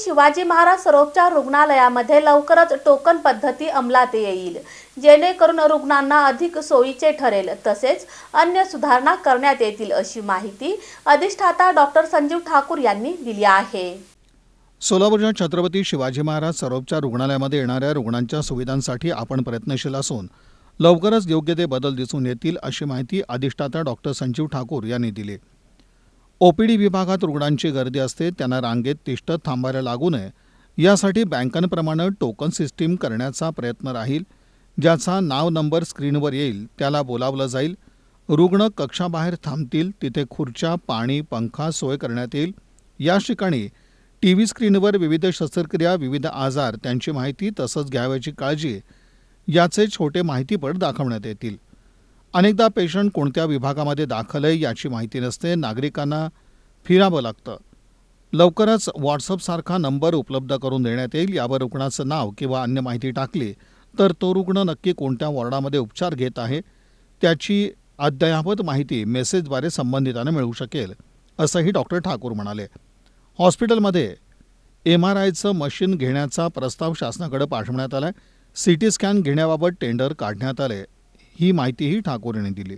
शिवाजी महाराज सरोपचार रुग्णालयामध्ये लवकरच टोकन पद्धती अंमलात येईल. जेणेकरून रुग्णांना अधिक सोयीचे ठरेल. तसेच अन्य सुधारणा करण्यात येतील अशी माहिती अधिष्ठाता डॉक्टर संजीव ठाकूर यांनी दिली आहे. सोलापूरच्या छत्रपती शिवाजी महाराज सर्वोपचार रुग्णालयामध्ये येणाऱ्या रुग्णांच्या सुविधांसाठी आपण प्रयत्नशील असून लवकरच योग्य ते बदल दिसून येतील अशी माहिती अधिष्ठाता डॉक्टर संजीव ठाकूर यांनी दिली. ओपीडी विभागात रुग्णांची गर्दी असते त्यांना रांगेत तिष्ठत थांबायला लागू नये. यासाठी बँकांप्रमाणे टोकन सिस्टीम करण्याचा प्रयत्न राहील. ज्याचा नाव नंबर स्क्रीनवर येईल त्याला बोलावलं जाईल. रुग्ण कक्षाबाहेर थांबतील तिथे खुर्च्या पाणी पंखा सोय करण्यात येईल. याच ठिकाणी टी व्ही स्क्रीनवर विविध शस्त्रक्रिया विविध आजार त्यांची माहिती तसंच घ्यावयाची काळजी याचे छोटे माहितीपट दाखवण्यात येतील. अनेकदा पेशंट कोणत्या विभागामध्ये दाखल आहे याची माहिती नसते नागरिकांना फिरावं लागतं. लवकरच व्हॉट्सअपसारखा नंबर उपलब्ध करून देण्यात येईल. यावर रुग्णाचं नाव किंवा अन्य माहिती टाकली तर तो रुग्ण नक्की कोणत्या वॉर्डामध्ये उपचार घेत आहे त्याची अद्ययावत माहिती मेसेजद्वारे संबंधितांना मिळू शकेल असंही डॉक्टर ठाकूर म्हणाले. हॉस्पिटलमध्ये एम आर आयचं मशीन घेण्याचा प्रस्ताव शासनाकडे पाठवण्यात आला सी टी स्कॅन घेण्याबाबत टेंडर काढण्यात आले ही माहितीही ठाकूर यांनी दिली.